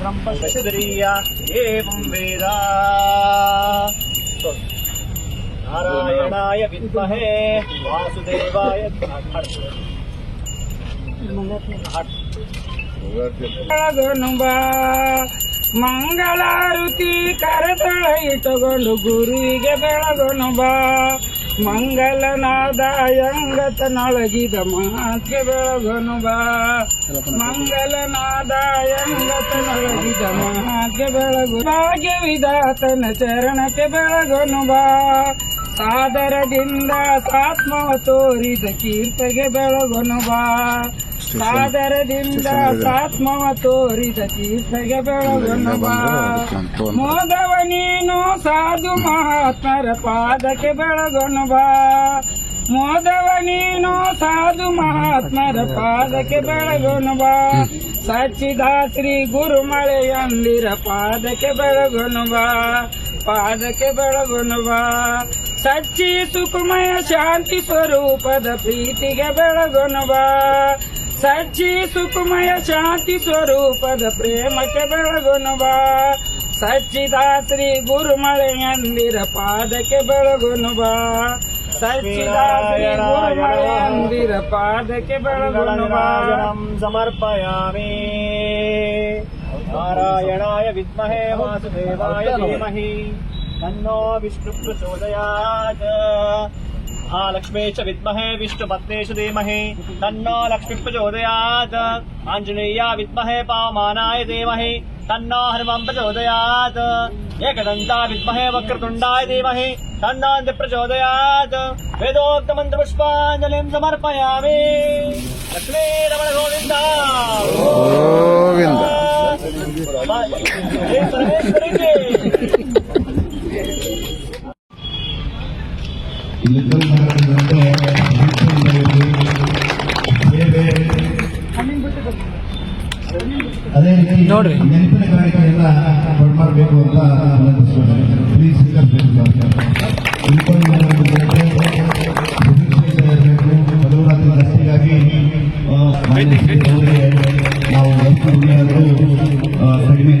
ब्रह्मशरीया नारायणाय विद्महे वासुदेवाय मंगल ಮಂಗಳಾರುತಿ ಕರತಳ ತಗೊಂಡು ಗುರುವಿಗೆ ಬೆಳಗನು ಬಾ. ಮಂಗಲನಾದಾಯಂಗತನೊಳಗಿದ ಮಾತೆ ಬೆಳಗನು ಬಾ. ಮಂಗಲನಾದಾಯಂಗತನೊಳಗಿದ ಮಾತ್ಗೆ ಬೆಳಗು ಭಾಗ್ಯ ವಿಧಾತನ ಚರಣಕ್ಕೆ ಬೆಳಗನು ಬಾ. ಸಾದರದಿಂದ ಸಾತ್ಮವ ತೋರಿದ ಕೀರ್ತಿಗೆ ಬೆಳಗನು ಬಾ. ಸಾದರದಿಂದ ಸಾತ್ಮವ ತೋರಿದ ತೀರ್ಥಗೆ ಬೆಳಗನು ಬಾ. ಮೋದವ ನೀನು ಸಾಧು ಮಹಾತ್ಮರ ಪಾದಕ್ಕೆ ಬೆಳಗನು ಬಾ. ಮೋದವ ನೀನು ಸಾಧು ಮಹಾತ್ಮರ ಪಾದಕ್ಕೆ ಬೆಳಗನು ಬಾ ಸಚ್ಚಿದಾತ್ರಿ ಗುರುಮಳೆಯಂದಿರ ಪಾದಕ್ಕೆ ಬೆಳಗನು ಬಾ ಪಾದಕ್ಕೆ ಬೆಳಗನು ಬಾ ಸಚ್ಚಿ ಸುಖಮಯ ಶಾಂತಿ ಸ್ವರೂಪದ ಪ್ರೀತಿಗೆ ಬೆಳಗನು ಬಾ ಸಚ್ಚಿ ಸುಖಮಯ ಶಾಂತಿ ಸ್ವರೂಪದ ಪ್ರೇಮಕ್ಕೆ ಬೆಳಗುನು ಬಾ ಸಚ್ಚಿದಾತ್ರಿ ಗುರುಮಳೆಯಂದಿರ ಪಾದಕ್ಕೆ ಬೆಳಗುನು सच्चिदानन्दीरपादकेबलगुणवाम् समर्पयामि। नारायणाय विद्महे वासुदेवाय धीमहि। तन्नो विष्णुप्रचोदयात्। महालक्ष्मी च विद्महे विष्णुपत्ने च धीमहि। तन्नो लक्ष्मीप्रचोदयात्। आञ्जनेया विद्महे पामानाय धीमहि। तन्नो हनुमम् प्रचोदयात् एकदन्ता विद्महे वक्रतुण्डाय धीमहि तन्नान्ति प्रचोदयात् वेदोक्तमन्त्रपुष्पाञ्जलिम् समर्पयामि लक्ष्मीरमण गोविन्दा गोविन्द ನೋಡ್ರಿ. ಮಾಡಬೇಕು ಅಂತ ಪ್ಲೀಸ್ ಮಧುರಾತ್ರಿ ದಸ್ತಿಗಾಗಿ ನಾವು ಕಡಿಮೆ